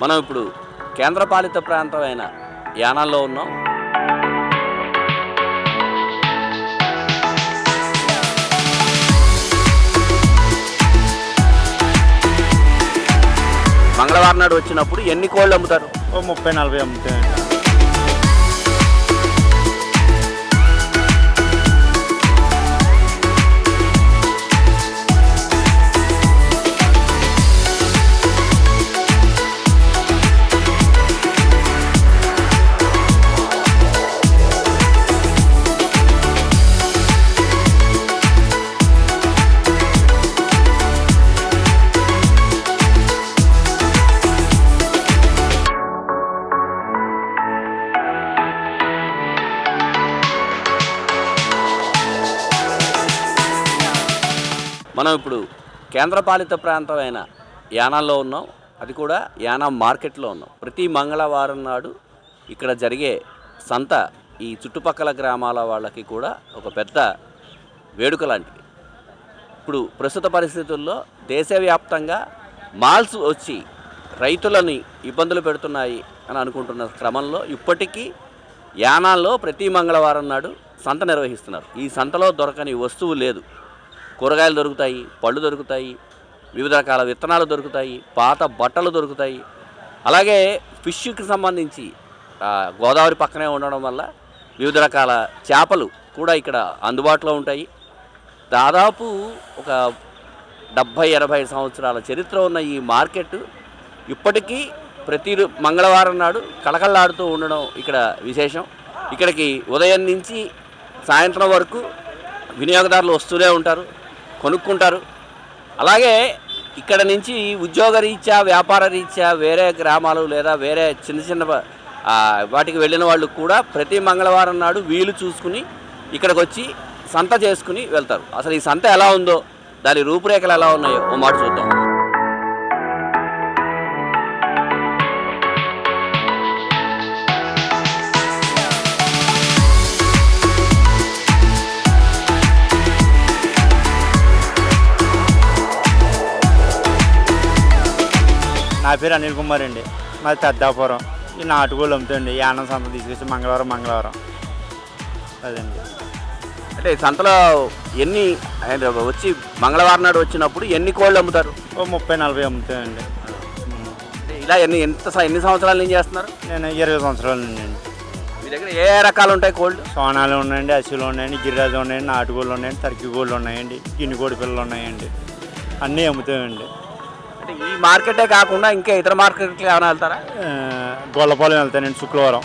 మనం ఇప్పుడు కేంద్రపాలిత ప్రాంతమైన యానాల్లో ఉన్నాం. మంగళవారం నాడు వచ్చినప్పుడు ఎన్ని కోళ్ళు అమ్ముతారు? ఓ ముప్పై నలభై అమ్ముతాయండి. మనం ఇప్పుడు కేంద్రపాలిత ప్రాంతమైన యానాల్లో ఉన్నాం. అది కూడా యానా మార్కెట్లో ఉన్నాం. ప్రతి మంగళవారం నాడు ఇక్కడ జరిగే సంత ఈ చుట్టుపక్కల గ్రామాల వాళ్ళకి కూడా ఒక పెద్ద వేడుక లాంటిది. ఇప్పుడు ప్రస్తుత పరిస్థితుల్లో దేశవ్యాప్తంగా మాల్స్ వచ్చి రైతులని ఇబ్బందులు పెడుతున్నాయి అని అనుకుంటున్న క్రమంలో ఇప్పటికీ యానాల్లో ప్రతి మంగళవారం నాడు సంత నిర్వహిస్తున్నారు. ఈ సంతలో దొరకని వస్తువు లేదు. కూరగాయలు దొరుకుతాయి పళ్ళు దొరుకుతాయి వివిధ రకాల విత్తనాలు దొరుకుతాయి పాత బట్టలు దొరుకుతాయి. అలాగే ఫిష్కి సంబంధించి గోదావరి పక్కనే ఉండడం వల్ల వివిధ రకాల చేపలు కూడా ఇక్కడ అందుబాటులో ఉంటాయి. దాదాపు ఒక డెబ్భై ఎనభై సంవత్సరాల చరిత్ర ఉన్న ఈ మార్కెట్ ఇప్పటికీ ప్రతి మంగళవారం నాడు కళకళలాడుతూ ఉండడం ఇక్కడ విశేషం. ఇక్కడికి ఉదయం నుంచి సాయంత్రం వరకు వినియోగదారులు వస్తూనే ఉంటారు. కొనుక్కుంటారు. అలాగే ఇక్కడ నుంచి ఉద్యోగ రీత్యా వ్యాపార రీత్యా వేరే గ్రామాలు లేదా వేరే చిన్న చిన్న వాటికి వెళ్ళిన వాళ్ళు కూడా ప్రతి మంగళవారం నాడు వీలు చూసుకుని ఇక్కడికి వచ్చి సంత చేసుకుని వెళ్తారు. అసలు ఈ సంత ఎలా ఉందో దాని రూపురేఖలు ఎలా ఉన్నాయో ఓ మాట చూద్దాం. నా పేరు అనిల్ కుమార్ అండి. మాది పెద్దాపురం. ఈ నాటుకోళ్ళు అమ్ముతాయండి యానం సంత తీసుకొచ్చి మంగళవారం మంగళవారం. అదండి. అంటే ఈ సంతలో ఎన్ని వచ్చి మంగళవారం నాడు వచ్చినప్పుడు ఎన్ని కోళ్ళు అమ్ముతారు? ఓ ముప్పై నలభై అమ్ముతాయండి. అంటే ఇలా ఎన్ని ఎంత స- ఎన్ని సంవత్సరాల నుంచి చేస్తున్నారు? నేను ఇరవై సంవత్సరాల నుండి అండి. మీ దగ్గర ఏ ఏ రకాలు ఉంటాయి కోళ్ళు? సోనాలు ఉన్నాయండి అసులు ఉన్నాయండి గిరిరాజు ఉన్నాయండి నాటుకోళ్ళు ఉన్నాయండి టర్కీ కోళ్ళు ఉన్నాయండి గిన్నె కోడి పిల్లలు ఉన్నాయండి. అన్నీ అమ్ముతాయండి అంటే ఈ మార్కెటే కాకుండా ఇంకా ఇతర మార్కెట్కి ఏమైనా వెళ్తారా? గొల్లపాలెం వెళ్తానండి శుక్రవారం.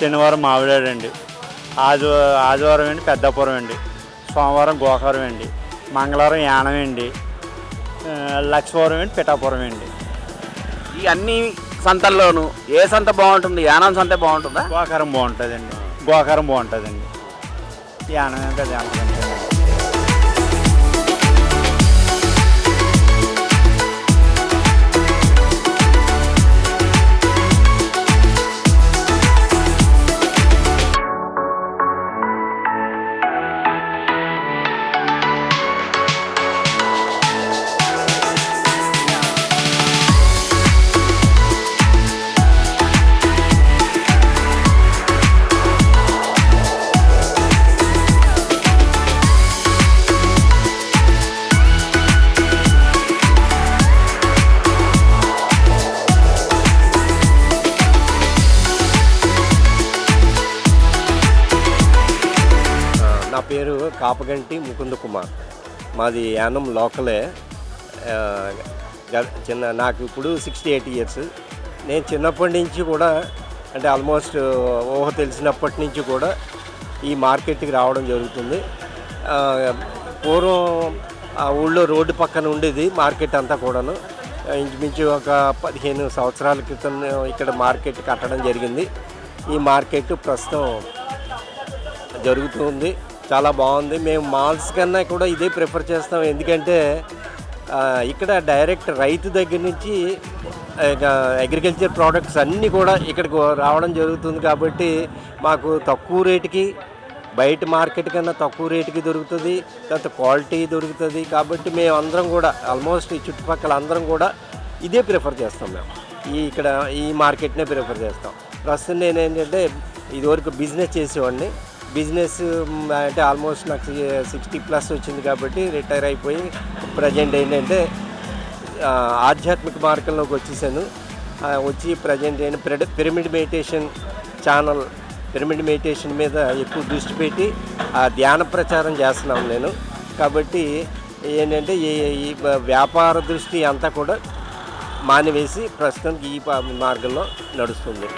శనివారం మావిడాడండి. ఆది ఆదివారం అండి పెద్దాపురం అండి. సోమవారం గోకారం అండి. మంగళవారం యానం అండి. ఆ, లక్షవారం అండి పిఠాపురం అండి. ఈ అన్ని సంతల్లోనూ ఏ సంత బాగుంటుంది? యానం సంత బాగుంటుందా? గోకారం బాగుంటుందండి. గోకారం బాగుంటుందండి. యానం కదా పేరు కాపగంటి ముకుంద కుమార్. మాది యానం లోకలే. చిన్న నాకు ఇప్పుడు సిక్స్టీ ఎయిట్ ఇయర్స్. నేను చిన్నప్పటి నుంచి కూడా అంటే ఆల్మోస్ట్ ఊహ తెలిసినప్పటి నుంచి కూడా ఈ మార్కెట్కి రావడం జరుగుతుంది. పూర్వం ఆ ఊళ్ళో రోడ్డు పక్కన ఉండేది మార్కెట్ అంతా కూడాను. ఇంచుమించు ఒక పదిహేను సంవత్సరాల క్రితం ఇక్కడ మార్కెట్ కట్టడం జరిగింది. ఈ మార్కెట్ ప్రస్తుతం జరుగుతుంది చాలా బాగుంది. మేము మాల్స్ కన్నా కూడా ఇదే ప్రిఫర్ చేస్తాం. ఎందుకంటే ఇక్కడ డైరెక్ట్ రైతు దగ్గర నుంచి అగ్రికల్చర్ ప్రోడక్ట్స్ అన్నీ కూడా ఇక్కడికి రావడం జరుగుతుంది కాబట్టి మాకు తక్కువ రేటుకి బయట మార్కెట్ కన్నా తక్కువ రేటుకి దొరుకుతుంది. తర్వాత క్వాలిటీ దొరుకుతుంది. కాబట్టి మేము అందరం కూడా ఆల్మోస్ట్ ఈ చుట్టుపక్కల అందరం కూడా ఇదే ప్రిఫర్ చేస్తాం మేము. ఈ ఇక్కడ ఈ మార్కెట్నే ప్రిఫర్ చేస్తాం. ప్రస్తుతం నేను ఏంటంటే ఇదివరకు బిజినెస్ చేసేవాడిని. బిజినెస్ అంటే ఆల్మోస్ట్ నాకు సిక్స్టీ ప్లస్ వచ్చింది కాబట్టి రిటైర్ అయిపోయి ప్రజెంట్ ఏంటంటే ఆధ్యాత్మిక మార్గంలోకి వచ్చేసాను. వచ్చి ప్రజెంట్ ఏంటి pyramid pyramid meditation channel pyramid meditation మీద ఎక్కువ దృష్టి పెట్టి ఆ ధ్యాన ప్రచారం చేస్తున్నాను నేను. కాబట్టి ఏంటంటే ఈ ఈ వ్యాపార దృష్టి అంతా కూడా మానివేసి ప్రస్తుతం ఈ మార్గంలో నడుస్తుంది.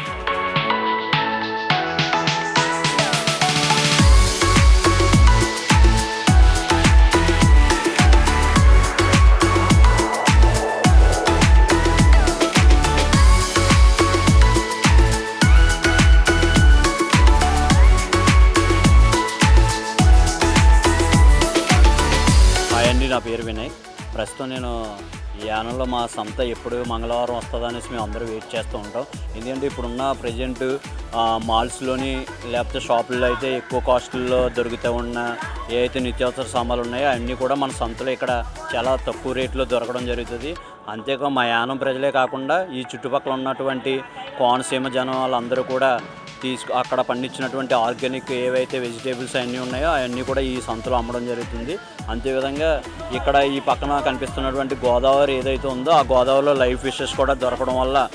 పేరు వినయ్. ప్రస్తుతం నేను ఈ యానంలో మా సంత ఎప్పుడు మంగళవారం వస్తుందా అనేసి మేము అందరూ వెయిట్ చేస్తూ ఉంటాం. ఎందుకంటే ఇప్పుడున్న ప్రజెంట్ మాల్స్లోని లేకపోతే షాపుల్లో అయితే ఎక్కువ కాస్ట్లో దొరుకుతూ ఉన్న ఏ అయితే నిత్యావసర సామాన్లు ఉన్నాయో అన్నీ కూడా మన సంతలో ఇక్కడ చాలా తక్కువ రేట్లో దొరకడం జరుగుతుంది. అంతేకా మా యానం ప్రజలే కాకుండా ఈ చుట్టుపక్కల ఉన్నటువంటి కోనసీమ జనం వాళ్ళందరూ కూడా తీసుకు అక్కడ పండించినటువంటి ఆర్గానిక్ ఏవైతే వెజిటేబుల్స్ అన్నీ ఉన్నాయో అవన్నీ కూడా ఈ సంతలో అమ్మడం జరుగుతుంది. అంతేవిధంగా ఇక్కడ ఈ పక్కన కనిపిస్తున్నటువంటి గోదావరి ఏదైతే ఉందో ఆ గోదావరిలో లైవ్ ఫిషెస్ కూడా దొరకడం వల్ల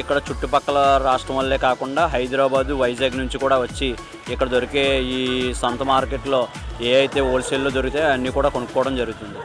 ఇక్కడ చుట్టుపక్కల రాష్ట్రం వల్లే కాకుండా హైదరాబాదు వైజాగ్ నుంచి కూడా వచ్చి ఇక్కడ దొరికే ఈ సంత మార్కెట్లో ఏ అయితే హోల్సేల్లో దొరికితే అన్నీ కూడా కొనుక్కోవడం జరుగుతుంది.